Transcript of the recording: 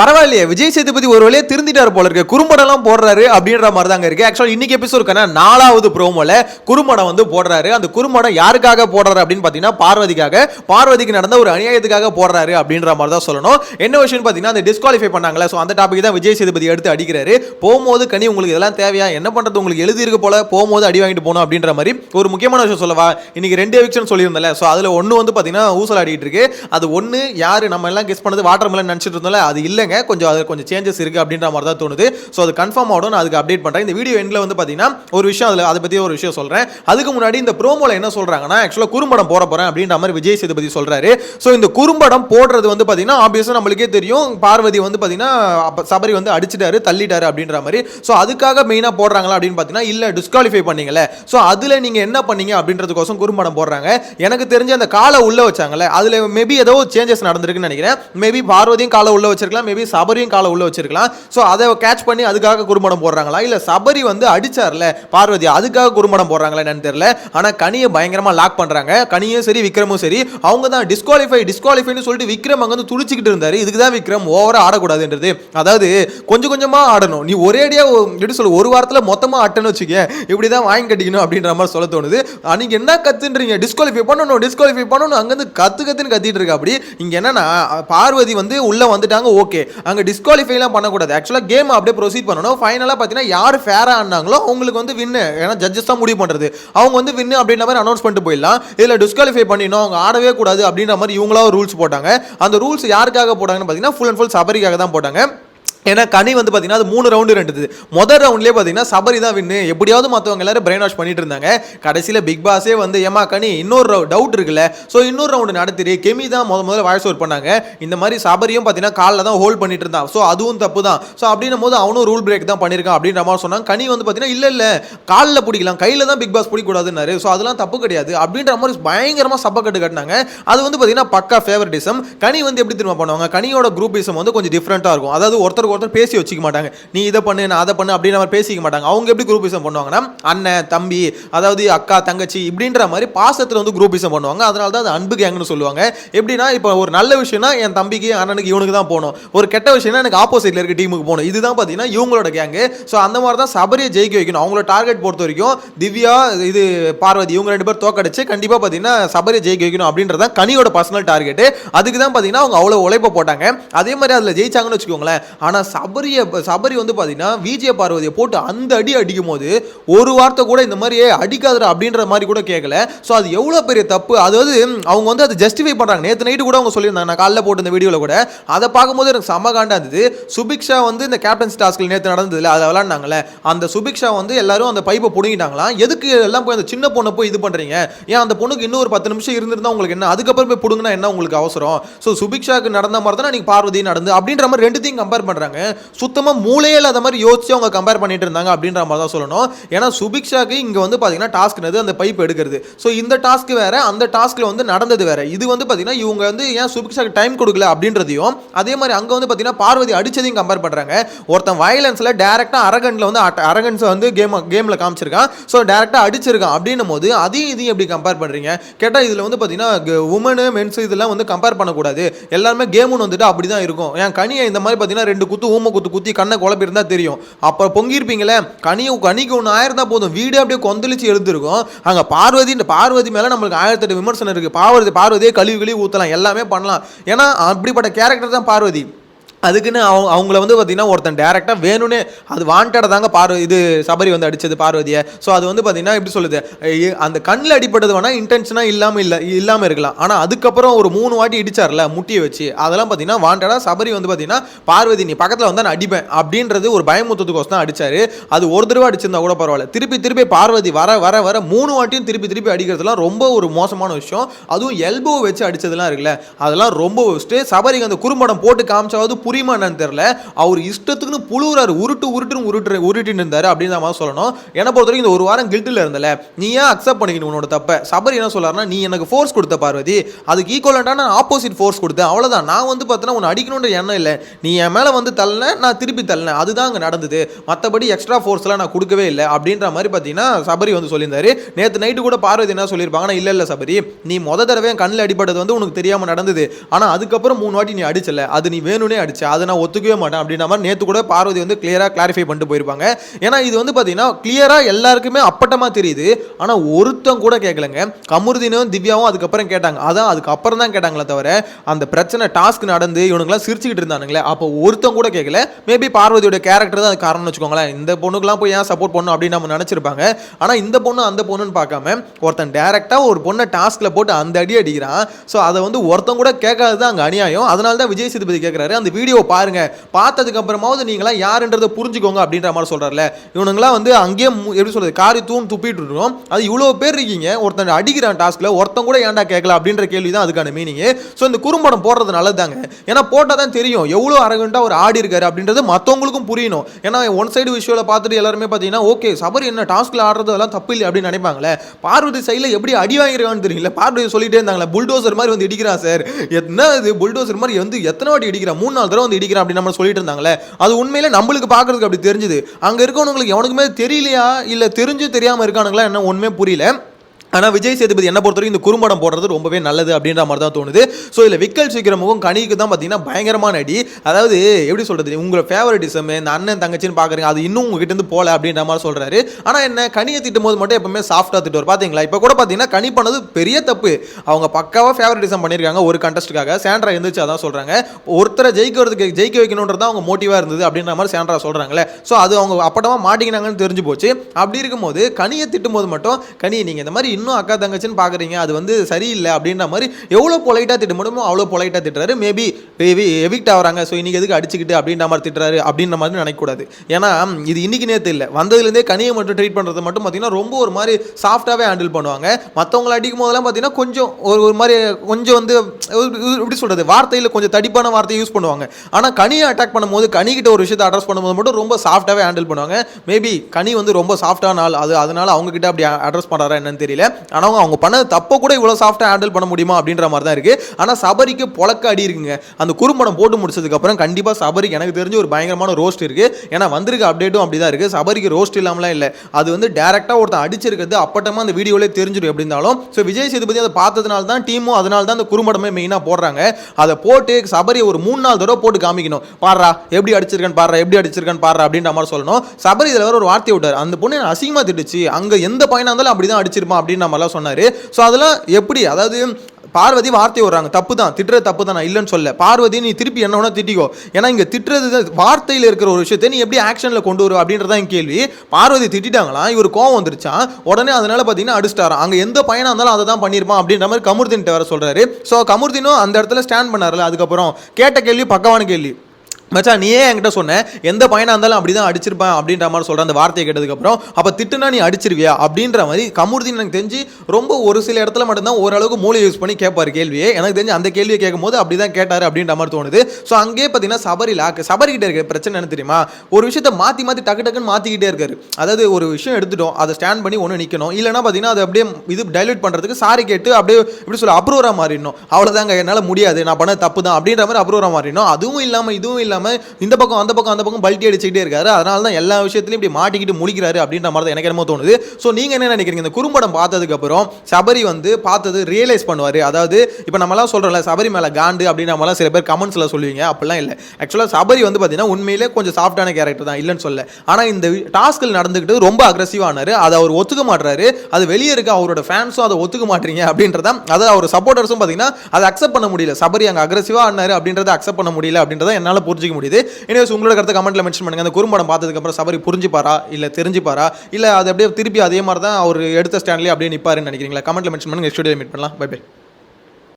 பரவாயில்லையே விஜய் சேதுபதி ஒரு வழியே திருந்திட்டாரு போல இருக்கு. குறும்படம்லாம் போடுறாரு அப்படின்ற மாதிரி தாங்க இருக்கு. ஆக்சுவலா இன்னைக்கு எபிசோடுக்கான நாலாவது ப்ரோமோல குறும்படம் வந்து போடுறாரு. அந்த குறும்படம் யாருக்காக போடுறாரு அப்படின்னு பாத்தீங்கன்னா பார்வதிக்காக பார்வதிக்கு நடந்த ஒரு அநியாயத்துக்காக போடுறாரு அப்படின்ற மாதிரி தான் சொல்லணும். என்ன விஷயம் பாத்தீங்கன்னா அந்த டிஸ்குவாலிஃபை பண்ணாங்களே ஸோ அந்த டாபிக் தான் விஜய் சேதுபதி எடுத்து அடிக்கிறாரு. போகும்போது கனி உங்களுக்கு இதெல்லாம் தேவையா? என்ன பண்றது? உங்களுக்கு எழுதி இருக்கு போல. போகும்போது அடி வாங்கிட்டு போகணும் அப்படின்ற மாதிரி ஒரு முக்கியமான விஷயம் சொல்லவா? இன்னைக்கு ரெண்டு எவிக்ஷன் சொல்லியிருந்தல ஸோ அதுல ஒன்று வந்து பாத்தீங்கன்னா ஊசல் ஆடிட்டு இருக்கு. அது ஒன்று யாரு நம்ம எல்லாம் கெஸ் பண்ணது? வாட்டர் மேலே நினச்சிட்டு இருந்தோம்ல. அது இல்லைங்க. கொஞ்சம் அது கொஞ்சம் சேஞ்சஸ் இருக்கு அப்படின்ற மாதிரி தான் தோணுது. ஸோ அது கன்ஃபார்ம் ஆகும் நான் அதுக்கு அப்டேட் பண்றேன். இந்த வீடியோ எண்ட்ல வந்து பாத்தீங்கன்னா ஒரு விஷயம் அதில் அதை பத்தி ஒரு விஷயம் சொல்றேன். அதுக்கு முன்னாடி இந்த ப்ரோமோல என்ன சொல்றாங்கன்னா ஆக்சுவலாக குறும்படம் போட போறேன் அப்படின்ற மாதிரி விஜய் சேதுபதி சொல்றாரு. ஸோ இந்த குறும்படம் போடுறது வந்து பாத்தீங்கன்னா ஆப்வியஸாக நம்மளுக்கே தெரியும். பார்வதி வந்து பாத்தீங்கன்னா சபரி வந்து அடிச்சிட்டாரு தள்ளிட்டாரு அப்படின்ற மாதிரி. ஸோ அதுக்காக மெயினாக போடுறாங்களா அப்படின்னு பார்த்தீங்கன்னா இல்லை டிஸ்குவாலிஃபை பண்ணீங்களே ஸோ அதில் நீங்கள் என்ன பண்ணீங்க அப்படின்றதுக்கோசம் குறும்படம் போடுறாங்க. எனக்கு தெரிஞ்ச அந்த காலை உள்ள வச்சாங்கல்ல அதில் மேபி ஏதோ சேஞ்சஸ் நடந்திருக்குன்னு நினைக்கிறேன். மேபி பார்வதியும் காலை உள்ள வச்சிருக்கலாம். மேபி சபரியும் காலை உள்ள வச்சிருக்கலாம். ஸோ அதை கேட்ச் பண்ணி அதுக்காக குறும்படம் போடுறாங்களா? இல்லை சபரி வந்து அடிச்சார்ல? பார்வதி அதுக்காக குறும்படம் போடுறாங்களா என்னன்னு தெரியல. ஆனால் கனியை பயங்கரமாக லாக் பண்ணுறாங்க கனியும் சரி விக்ரமும் சரி. அவங்க தான் டிஸ்குவாலிஃபை டிஸ்குவாலிஃபைன்னு சொல்லிட்டு விக்ரம் அங்கே வந்து துடிச்சிக்கிட்டு இருந்தாரு. இதுக்கு தான் விக்ரம் ஓவராக ஆடக்கூடாதுன்றது. அதாவது கொஞ்சம் கொஞ்சமாக ஆடணும். நீ ஒரேடியா எப்படி சொல்லு ஒரு வாரத்தில் மொத்தமாக ஆட்டன்னு வச்சுக்க இப்படி தான் வாங்கி கட்டிக்கணும் அப்படின்ற மாதிரி சொல்ல தோணுது. அன்றைக்கி என்ன கத்துன்றீங்க? டிஸ்குவாலிஃபை பண்ணணும் டிஸ்குவாலிஃபை பண்ணணும். அங்கேருந்து கற்று கத்துன்னு கத்திட்டு இருக்கா அப்படி இங்க என்னன்னா பார்வதி வந்து உள்ள வந்துட்டாங்க ஓகே அங்கே டிஸ்குவாலிஃபைலாம் பண்ணக்கூடாது. ஆக்சுவலாக கேம் அப்படியே ப்ரொசீட் பண்ணணும். ஃபைனலாக பார்த்தீங்கன்னா யார் ஃபேராக ஆனாங்களோ அவங்களுக்கு வந்து வின்னு ஏன்னா ஜட்ஜஸ் தான் முடிவு பண்ணுறது அவங்க வந்து வின்னு அப்படின்ற மாதிரி அனௌன்ஸ் பண்ணிட்டு போயிடலாம். இதில் டிஸ்குவாலிஃபை பண்ணிடணும். அவங்க ஆடவே கூடாது அப்படின்ற மாதிரி இவங்களா ரூல்ஸ் போட்டாங்க. அந்த ரூல்ஸ் யாருக்காக போட்டாங்கன்னு பார்த்தீங்கன்னா ஃபுல் அண்ட் ஃபுல் சபரிக்காக தான் போட்டாங்க. ஏன்னா கனி வந்து பார்த்தீங்கன்னா அது மூணு ரவுண்டு ரெண்டுது. முதல் ரவுண்ட்லேயே பார்த்தீங்கன்னா சபரி தான் வின்னு எப்படியாவது மற்றவங்க எல்லாரும் பிரெயின் வாஷ் பண்ணிட்டு இருந்தாங்க. கடைசியில் பிக் பாஸே வந்து ஏமா கனி இன்னொரு ரவு டவுட் இருக்குல்ல. ஸோ இன்னொரு ரவுண்டு நடத்திரு. கெமி தான் முத முதல்ல வாய்ஸ் ஓவர் பண்ணாங்க. இந்த மாதிரி சபரியும் பார்த்தீங்கன்னா காலில் தான் ஹோல்ட் பண்ணிட்டு இருந்தான். ஸோ அதுவும் தப்பு தான் ஸோ அப்படின்னும் போது அவனும் ரூல் பிரேக் தான் பண்ணியிருக்கான் அப்படின்ற மாதிரி சொன்னாங்க கனி வந்து பார்த்தீங்கன்னா இல்லை இல்லை. காலில் பிடிக்கலாம். கையில் தான் பிக் பாஸ் பிடிக்கூடாதுன்னாரு ஸோ அதெல்லாம் தப்பு கிடையாது. அப்படின்ற மாதிரி பயங்கரமாக சப்பக்கட்டு கட்டினாங்க. அது வந்து பார்த்தீங்கன்னா பக்கா ஃபேவரட்டிசம் கனி வந்து எப்படி திரும்ப பண்ணுவாங்க? கனியோட குரூப்பிசம் வந்து கொஞ்சம் டிஃப்ரெண்ட்டாக இருக்கும். அதாவது ஒருத்தருக்கு ஒருத்தர் பேசி வச்சுக்க மாட்டாங்க. நீ இதை பண்ணு நான் அதை பண்ணு அப்படின்ற மாதிரி பேசிக்க மாட்டாங்க. அவங்க எப்படி குரூப்பிசம் பண்ணுவாங்கன்னா அண்ணன் தம்பி அதாவது அக்கா தங்கச்சி இப்படின்ற மாதிரி பாசத்தில் வந்து குரூப்பிசம் பண்ணுவாங்க. அதனால தான் அது அன்பு கேங்னு சொல்லுவாங்க. எப்படின்னா இப்போ ஒரு நல்ல விஷயம்னா என் தம்பிக்கு அண்ணனுக்கு இவனுக்கு தான் போகணும். ஒரு கெட்ட விஷயம்னா எனக்கு ஆப்போசிட்ல இருக்க டீமுக்கு போகணும். இதுதான் பார்த்தீங்கன்னா இவங்களோட கேங்கு ஸோ அந்த மாதிரி தான் சபரியை ஜெயிக்க வைக்கணும். அவங்களோட டார்கெட் பொறுத்த வரைக்கும் திவ்யா இது பார்வதி இவங்க ரெண்டு பேர் தோக்கடிச்சு கண்டிப்பாக பார்த்தீங்கன்னா சபரியை ஜெயிக்க வைக்கணும் அப்படின்றது தான் கனியோட பர்சனல் டார்கெட் அதுக்கு தான் பார்த்தீங்கன்னா அவங்க அவ்வளோ உழைப்ப போட்டாங்க. அதே மாதிரி அதில் ஜெயிச்சாங்கன்னு வச்சுக்கோங்களேன். ஆனால் சபரியை சபரி வந்து பார்த்தீங்கன்னா விஜய பார்வதியை போட்டு அந்த அடி அடிக்கும் போது ஒரு வார்த்தை கூட இந்த மாதிரி "ஏய், அடிக்காதடா அப்படின்ற மாதிரி கூட கேட்கல ஸோ அது எவ்வளோ பெரிய தப்பு? அதாவது அவங்க வந்து அதை ஜஸ்டிஃபை பண்ணுறாங்க நேற்று நைட்டு கூட அவங்க சொல்லியிருந்தாங்க. நான் காலைல போட்டு இந்த வீடியோவில் கூட. அதை பார்க்கும்போது எனக்கு செம்ம காண்டா இருந்தது. சுபிக்ஷா வந்து இந்த கேப்டன்ஸ் டாஸ்கில் நேற்று நடந்ததில்ல அதை விளாண்டாங்களே அந்த சுபிக்ஷா வந்து எல்லாரும் அந்த பைப்பை பிடுங்கிட்டாங்களாம் எதுக்கு எல்லாம் போய் அந்த சின்ன பொண்ணை போய் இது பண்ணுறீங்க ஏன் அந்த பொண்ணுக்கு இன்னும் ஒரு பத்து நிமிஷம் இருந்திருந்தா உங்களுக்கு என்ன? அதுக்கப்புறம் போய் பிடுங்கினா என்ன உங்களுக்கு அவசரம்? ஸோ சுபிக்ஷாக்கு நடந்த மாதிரி தான் நீங்கள் பார்வதி நடந்து அப்படின்ற மாதிரி ரெண்டுத்தையும் கம்பேர் பண்ணுறாங்க சுத்தமாக மூளையே இல்லாத மாதிரி யோசிச்சு அவங்க கம்பேர் பண்ணிட்டு இருந்தாங்க அப்படின்ற மாதிரி தான் சொல்லணும். ஏன்னா சுபிக்ஷாக்கு இங்கே வந்து பார்த்தீங்கன்னா டாஸ்க்னது அந்த பைப் எடுக்கிறது. ஸோ இந்த டாஸ்க் வேற அந்த டாஸ்க்கில் வந்து நடந்தது வேற. இது வந்து பார்த்தீங்கன்னா இவங்க வந்து ஏன் சுபிக்ஷாக்கு டைம் கொடுக்கல அப்படின்றதையும் அதே மாதிரி அங்கே வந்து பார்த்தீங்கன்னா பார்வதி அடிச்சதையும் கம்பேர் பண்ணுறாங்க ஒருத்தன் வயலன்ஸில் டேரெக்டாக அரகன்ல வந்து அரகன்ஸ் வந்து கேம் கேமில் காமிச்சிருக்கான். ஸோ டேரெக்டாக அடிச்சிருக்கான் அப்படின்னும் போது அதையும் இதையும் எப்படி கம்பேர் பண்ணுறீங்க கேட்டால் இதில் வந்து பார்த்தீங்கன்னா உமனு மென்ஸ் இதெல்லாம் வந்து கம்பேர் பண்ணக்கூடாது. எல்லாருமே கேமுன்னு வந்துட்டு அப்படி தான் இருக்கும். ஏன் கனியை இந்த மாதிரி பார்த்தீங்கன்னா ரெண்டு குத்து குத்து ஊம குத்து குத்தி கண்ணை குழப்பிருந்தா தெரியும். அப்போ பொங்கியிருப்பீங்களே கனி கனிக்கு ஒன்று ஆயிருந்தா போதும். வீடு அப்படியே கொந்தளிச்சு எழுந்திருக்கும். அங்கே பார்வதி பார்வதி மேலே நம்மளுக்கு ஆயிரத்தெட்டு விமர்சனம் இருக்குது பார்வதி பார்வதியே கழுவி கழுவி ஊற்றலாம் எல்லாமே பண்ணலாம். ஏன்னா அப்படிப்பட்ட கேரக்டர் தான் பார்வதி. அதுக்குன்னு அவங்க அவங்கள வந்து பார்த்தீங்கன்னா ஒருத்தன் டேரெக்டாக வேணும்னே அது வாண்டடாக தாங்க பார்வ இது சபரி வந்து அடித்தது பார்வதியை. ஸோ அது வந்து பார்த்தீங்கன்னா எப்படி சொல்லுது? அந்த கண்ணில் அடிப்பட்டது வேணால் இன்டென்ஷனாக இல்லாமல் இல்லை இல்லாமல் இருக்கலாம். ஆனால் அதுக்கப்புறம் ஒரு மூணு வாட்டி இடிச்சார்ல முட்டியை வச்சு அதெல்லாம் பார்த்தீங்கன்னா வாண்டடாக சபரி வந்து பார்த்தீங்கன்னா பார்வதி நீ பக்கத்தில் வந்து நான் அடிப்பேன். அப்படின்றது ஒரு பயமுத்தத்துக்கோசம் தான் அடிச்சாரு. அது ஒரு தடவை அடிச்சிருந்தா கூட பரவாயில்ல. திருப்பி திருப்பி பார்வதி வர வர வர மூணு வாட்டியும் திருப்பி திருப்பி அடிக்கிறதுலாம் ரொம்ப ஒரு மோசமான விஷயம். அதுவும் எல்போ வச்சு அடித்ததுலாம் இருக்குல்ல அதெல்லாம் ரொம்ப ஒஸ்ட்டு சபரிக்கு அந்த குறும்படம் போட்டு காமிச்சாவது புரியுமா என்னன்னு தெரியல. அவர் இஷ்டத்துக்குன்னு புழுவுறாரு உருட்டு உருட்டுன்னு உருட்டு உருட்டின்னு இருந்தாரு அப்படின்னு தான் சொல்லணும். என்னை பொறுத்த வரைக்கும் இந்த ஒரு வாரம் கில்ட்டில் இருந்தல நீ ஏன் அக்செப்ட் பண்ணிக்கணும் உன்னோட தப்பை? சபரி என்ன சொல்லாருன்னா நீ எனக்கு ஃபோர்ஸ் கொடுத்த பார்வதி. அதுக்கு ஈக்குவலண்டான நான் ஆப்போசிட் ஃபோர்ஸ் கொடுத்தேன். அவ்வளோதான் நான் வந்து பார்த்தீங்கன்னா உன்னை அடிக்கணுன்ற எண்ணம் இல்லை. நீ என் மேலே வந்து தள்ளன நான் திருப்பி தள்ளன. அதுதான் அங்கே நடந்தது. மற்றபடி எக்ஸ்ட்ரா ஃபோர்ஸ்லாம் நான் கொடுக்கவே இல்லை. அப்படின்ற மாதிரி பார்த்தீங்கன்னா சபரி வந்து சொல்லியிருந்தாரு. நேற்று நைட்டு கூட பார்வதி என்ன சொல்லியிருப்பாங்கன்னா இல்லை இல்லை சபரி. நீ மொதல் தடவை கண்ணில் அடிபட்டது வந்து உனக்கு தெரியாமல் நடந்தது. ஆனால் அதுக்கப்புறம் மூணு வாட்டி நீ அடிச்சல. அது நீ வேணும்னே அடிச்ச. ஆயிடுச்சு. அதை நான் ஒத்துக்கவே மாட்டேன் அப்படின்ற மாதிரி நேற்று கூட பார்வதி வந்து கிளியராக கிளாரிஃபை பண்ணிட்டு போயிருப்பாங்க. ஏன்னா இது வந்து பார்த்தீங்கன்னா கிளியராக எல்லாருக்குமே அப்பட்டமாக தெரியுது. ஆனால் ஒருத்தன் கூட கேட்கலங்க கமுருதினும் திவ்யாவும் அதுக்கப்புறம் கேட்டாங்க. அதான் அதுக்கப்புறம் தான் கேட்டாங்களே தவிர அந்த பிரச்சனை டாஸ்க் நடந்து இவனுங்களாம் சிரிச்சுக்கிட்டு இருந்தானுங்களே. அப்போ ஒருத்தன் கூட கேட்கல மேபி பார்வதியோட கேரக்டர் தான் அது காரணம்னு வச்சுக்கோங்களேன். இந்த பொண்ணுக்கெல்லாம் போய் ஏன் சப்போர்ட் பண்ணும் அப்படின்னு நம்ம நினச்சிருப்பாங்க. ஆனால் இந்த பொண்ணு அந்த பொண்ணுன்னு பார்க்காம ஒருத்தன் டேரெக்டாக ஒரு பொண்ணை டாஸ்கில் போட்டு அந்த அடி அடிக்கிறான். ஸோ அதை வந்து ஒருத்தன் கூட கேட்காதது அங்கே அநியாயம். அதனால தான் விஜய் சேதுபதி கேட்குறாரு அந்த வீடியோ பாருங்க. பார்த்ததுக்கு அப்புறமாவது நீங்களாம் யாருன்றதை புரிஞ்சுக்கோங்க அப்படின்ற மாதிரி சொல்கிறார்ல இவனுங்களாம் வந்து அங்கேயே எப்படி சொல்றது காரி தூண் துப்பிட்டு இருக்கோம். அது இவ்வளோ பேர் இருக்கீங்க. ஒருத்தன் அடிக்கிறான் டாஸ்கில் ஒருத்தன் கூட ஏன்டா கேட்கல அப்படின்ற கேள்வி தான் அதுக்கான மீனிங் ஸோ இந்த குறும்படம் போடுறது நல்லதாங்க ஏன்னா போட்டால் தான் தெரியும். எவ்வளோ அரகண்டாக ஒரு ஆடி இருக்காரு அப்படின்றது மற்றவங்களுக்கும் புரியணும். ஏன்னா ஒன் சைடு விஷுவலை பார்த்துட்டு எல்லாருமே பார்த்தீங்கன்னா ஓகே சபரி என்ன டாஸ்கில் ஆடுறது அதெல்லாம் தப்பு இல்லை அப்படின்னு நினைப்பாங்களே. பார்வதி சைடில் எப்படி அடி வாங்கிருக்கான்னு தெரியல. பார்வதி சொல்லிட்டே இருந்தாங்களே புல்டோசர் மாதிரி வந்து இடிக்கிறான் சார் என்ன இது? புல்டோசர் மாதிரி வந்து எத்தனை வாட்டி இடிக்கிறான் மூணு நாள் தடவை வந்து இடிக்கிறான் அப்படின்னு நம்ம சொல்லிட்டு இருந்தாங்களே அது உண்மையில நம்மளுக்கு பாக்குறதுக்கு அப்படி தெரிஞ்சுது. அங்கே இருக்கவங்களுக்கு எவனுக்குமே தெரியலையா? இல்லை தெரிஞ்சு தெரியாமல் இருக்கானுங்களா? என்ன ஒன்றுமே புரியல. ஆனால் விஜய் சேதுபதி என்ன பொறுத்த வரைக்கும் இந்த குறும்படம் போடுறது ரொம்பவே நல்லது அப்படின்ற மாதிரி தான் தோணுது. ஸோ இதில் விக்கல் சீக்கிரமும் கனிக்கு தான் பார்த்தீங்கன்னா பயங்கரமான அடி. அதாவது எப்படி சொல்கிறது உங்களோட ஃபேவரட்டிசம் இந்த அண்ணன் தங்கச்சின்னு பார்க்குறீங்க அது இன்னும் உங்ககிட்ட இருந்து போல அப்படின்ற மாதிரி சொல்கிறாரு ஆனால் என்ன கனியை திட்டும் போது மட்டும் எப்பவுமே சாஃப்டாக திட்டுவார். பார்த்தீங்களா இப்போ கூட பார்த்தீங்கன்னா கனி பண்ணது பெரிய தப்பு. அவங்க பக்காவாக ஃபேவரட்டிசம் பண்ணியிருக்காங்க ஒரு கண்டஸ்ட்டுக்காக சேண்ட்ரா எந்திரிச்சு அதான் சொல்கிறாங்க ஒருத்தரை ஜெயிக்கிறதுக்கு ஜெயிக்க வைக்கணுன்றது அவங்க மோட்டிவாக இருந்தது அப்படின்ற மாதிரி சேண்ட்ரா சொல்கிறாங்களே ஸோ அது அவங்க அப்பட்டமாக மாட்டிக்கினாங்கன்னு தெரிஞ்சு போச்சு. அப்படி இருக்கும்போது கனியை திட்டும் போது மட்டும் கனி நீங்கள் இந்த மாதிரி இன்னும் அக்கா தங்கச்சின்னு பார்க்குறீங்க அது வந்து சரியில்லை அப்படின்ற மாதிரி எவ்வளோ பொலைட்டாக திட்ட முடியுமோ அவ்வளோ பொலைட்டாக திட்டுறாரு. மேபி எவிக்ட் ஆகிறாங்க. ஸோ இன்றைக்கி எதுக்கு அடிச்சுக்கிட்டு அப்படின்ற மாதிரி திட்டுறாரு அப்படின்ற மாதிரி நினைக்கக்கூடாது. ஏன்னா இது இன்னைக்கு நேற்று இல்லை. வந்ததுலேருந்தே கனியை மட்டும் ட்ரீட் பண்ணுறது மட்டும் பார்த்தீங்கன்னா ரொம்ப ஒரு மாதிரி சாஃப்டாகவே ஹேண்டில் பண்ணுவாங்க. மற்றவங்களை அடிக்கும் போதெல்லாம் பார்த்தீங்கன்னா கொஞ்சம் ஒரு ஒரு மாதிரி கொஞ்சம் வந்து எப்படி சொல்கிறது வார்த்தையில் கொஞ்சம் தடிப்பான வார்த்தையை யூஸ் பண்ணுவாங்க. ஆனால் கனியை அட்டாக் பண்ணும்போது கனிக்கிட்ட ஒரு விஷயத்தை அட்ரஸ் பண்ணும்போது மட்டும் ரொம்ப சாஃப்டாகவே ஹேண்டில் பண்ணுவாங்க. மேபி கனி வந்து ரொம்ப சாஃப்டான ஆள். அது அதனால் அவங்ககிட்ட அப்படி அட்ரஸ் பண்ணுறாரா என்னன்னு தெரியல. ஆனால் அவங்க அவங்க பண்ண தப்போ கூட இவ்வளோ சாஃப்டாக ஹேண்டில் பண்ண முடியுமா அப்படின்ற மாதிரி தான் இருக்குது ஆனால் சபரிக்கு பொழக்க அடி இருக்குங்க. அந்த குறும்படம் போட்டு முடிச்சதுக்கப்புறம் கண்டிப்பாக சபரிக்கு எனக்கு தெரிஞ்ச ஒரு பயங்கரமான ரோஸ்ட் இருக்குது ஏன்னா வந்திருக்க அப்டேட்டும் அப்படி தான் இருக்குது சபரிக்கு ரோஸ்ட் இல்லாமலாம் இல்லை. அது வந்து டேரெக்டாக ஒருத்தன் அடிச்சிருக்கிறது அப்பட்டமாக அந்த வீடியோவிலே தெரிஞ்சிடும் எப்படினாலும் இருந்தாலும். ஸோ விஜய் சேதுபதி அதை பார்த்ததுனால தான் டீமும் அதனால தான் அந்த குறும்படமே மெயினாக போடுறாங்க. அதை போட்டு சபரி ஒரு மூணு நாள் தடவை போட்டு காமிக்கணும். பாடுறா எப்படி அடிச்சிருக்கேன் பாடுறா எப்படி அடிச்சிருக்கேன் பாடுறா அப்படின்ற மாதிரி சொல்லணும். சபரி இதில் ஒரு வார்த்தை விட்டார். அந்த பொண்ணு அசிங்கமாக திட்டுச்சு. அங்கே எந்த பையனாக இருந்தாலும் அப்படி தான் அடிச்சிருப்பான் அப்படின்னு அப்படின்ற மாதிரிலாம் சொன்னார். ஸோ அதெல்லாம் எப்படி? அதாவது பார்வதி வார்த்தை விடுறாங்க. தப்பு தான் திட்டுறது தப்பு தான் நான் இல்லைன்னு சொல்ல பார்வதி நீ திருப்பி என்ன வேணா திட்டிக்கோ. ஏன்னா இங்கே திட்டுறது வார்த்தையில் இருக்கிற ஒரு விஷயத்தை நீ எப்படி ஆக்ஷனில் கொண்டு வரும் அப்படின்றத என் கேள்வி. பார்வதி திட்டிட்டாங்களாம் இவர் கோவம் வந்துருச்சான் உடனே அதனால பார்த்தீங்கன்னா அடிச்சிட்டாராம் அங்கே எந்த பையனாக இருந்தாலும் அதை தான் பண்ணியிருப்பான் அப்படின்ற மாதிரி கமுர்தின்ட்ட வர சொல்கிறாரு ஸோ கமுர்தினும் அந்த இடத்துல ஸ்டாண்ட் பண்ணார்ல அதுக்கப்புறம். கேட்ட கேள்வி பக்கவான கேள்வி. மச்சான் நீயே என்கிட்ட சொன்ன எந்த பையனாக இருந்தாலும் அப்படி தான் அடிச்சிருப்பேன் அப்படின்ற மாதிரி சொல்கிற அந்த வார்த்தையை கேட்டதுக்கப்புறம் அப்போ திட்டுனா நீ அடிச்சிருவியா அப்படின்ற மாதிரி கமுருதின் எனக்கு தெரிஞ்சு ரொம்ப ஒரு சில இடத்துல மட்டும்தான் ஓரளவுக்கு மூளை யூஸ் பண்ணி கேட்பார் கேள்வியே. எனக்கு தெரிஞ்சு அந்த கேள்வியை கேட்கும்போது அப்படி தான் கேட்டார் அப்படின்ற மாதிரி தோணுது. ஸோ அங்கேயே பார்த்தீங்கன்னா சபரி லாக்கு சபரிக்கிட்ட பிரச்சனை என்ன தெரியுமா? ஒரு விஷயத்தை மாற்றி மாற்றி டக்கு டக்குன்னு மாற்றிக்கிட்டே இருக்காரு. அதாவது ஒரு விஷயம் எடுத்துட்டோம் அதை ஸ்டாண்ட் பண்ணி ஒன்று நிற்கணும் இல்லைன்னா பார்த்தீங்கன்னா அதை அப்படியே இது டைலூட் பண்ணுறதுக்கு சாரி கேட்டு அப்படியே எப்படி சொல்ல அப்ரூவராக மாறிடணும். அவ்வளோதாங்க என்னால் முடியாது. நான் பண்ண தப்பு தான் அப்படின்ற மாதிரி அப்ரூவராக மாறிடணும். அதுவும் இல்லாமல் இதுவும் இல்லாமல் இந்த பக்கம் அந்த பக்கம் அந்த பக்கம் பல்ட்டி அடிச்சுக்கிட்டே இருக்காரு. அதனால தான் எல்லா விஷயத்துலையும் இப்படி மாட்டிக்கிட்டு முடிக்கிறாரு அப்படின்ற மாதிரி தான் எனக்கு என்னமோ தோணுது. ஸோ நீங்கள் என்ன நினைக்கிறீங்க? இந்த குறும்படம் பார்த்ததுக்கப்புறம் சபரி வந்து பார்த்தது ரியலைஸ் பண்ணுவார். அதாவது இப்போ நம்மலாம் சொல்கிறோம்ல சபரி மேலே காண்டு அப்படின்னு நம்மளாம் சில பேர் கமெண்ட்ஸில் சொல்லுவீங்க. அப்படிலாம் இல்லை. ஆக்சுவலாக சபரி வந்து பார்த்தீங்கன்னா உண்மையிலே கொஞ்சம் சாஃப்டான கேரக்டர் தான் இல்லைன்னு சொல்ல ஆனால் இந்த டாஸ்கில் நடந்துக்கிட்டு ரொம்ப அக்ரஸிவானார் அதை அவர் ஒத்துக்க மாட்டுறாரு அது வெளியே இருக்க அவரோட ஃபேன்ஸும் அதை ஒத்துக்க மாட்டீங்க அப்படின்றத அதை அவர் சப்போர்ட்டர்ஸும் பார்த்தீங்கன்னா அதை அக்செப்ட் பண்ண முடியல. சபரி அங்கே அக்ரஸிவாக ஆனார் அப்படின்றத அக்செப்ட் பண்ண முடியல அப்படின்றத என்னால் புரிஞ்சுக்க முடியுது. எனவே உங்களோட கருத்து கமெண்ட்ல மென்ஷன் பண்ணுங்க. அந்த குறும்படம் பார்த்ததுக்கப்புறம் சபரி புரிஞ்சுப்பாரா? இல்லை தெரிஞ்சுப்பாரா? இல்லை அது அப்படியே திருப்பி அதே மாதிரி தான் அவர் எடுத்த ஸ்டாண்ட்லேயே அப்படியே நிற்பாருன்னு நினைக்கிறீங்களா? கமெண்ட்ல மென்ஷன் பண்ணுங்க. ஸ்டுடியோ மீட் பண்ணலாம். Bye bye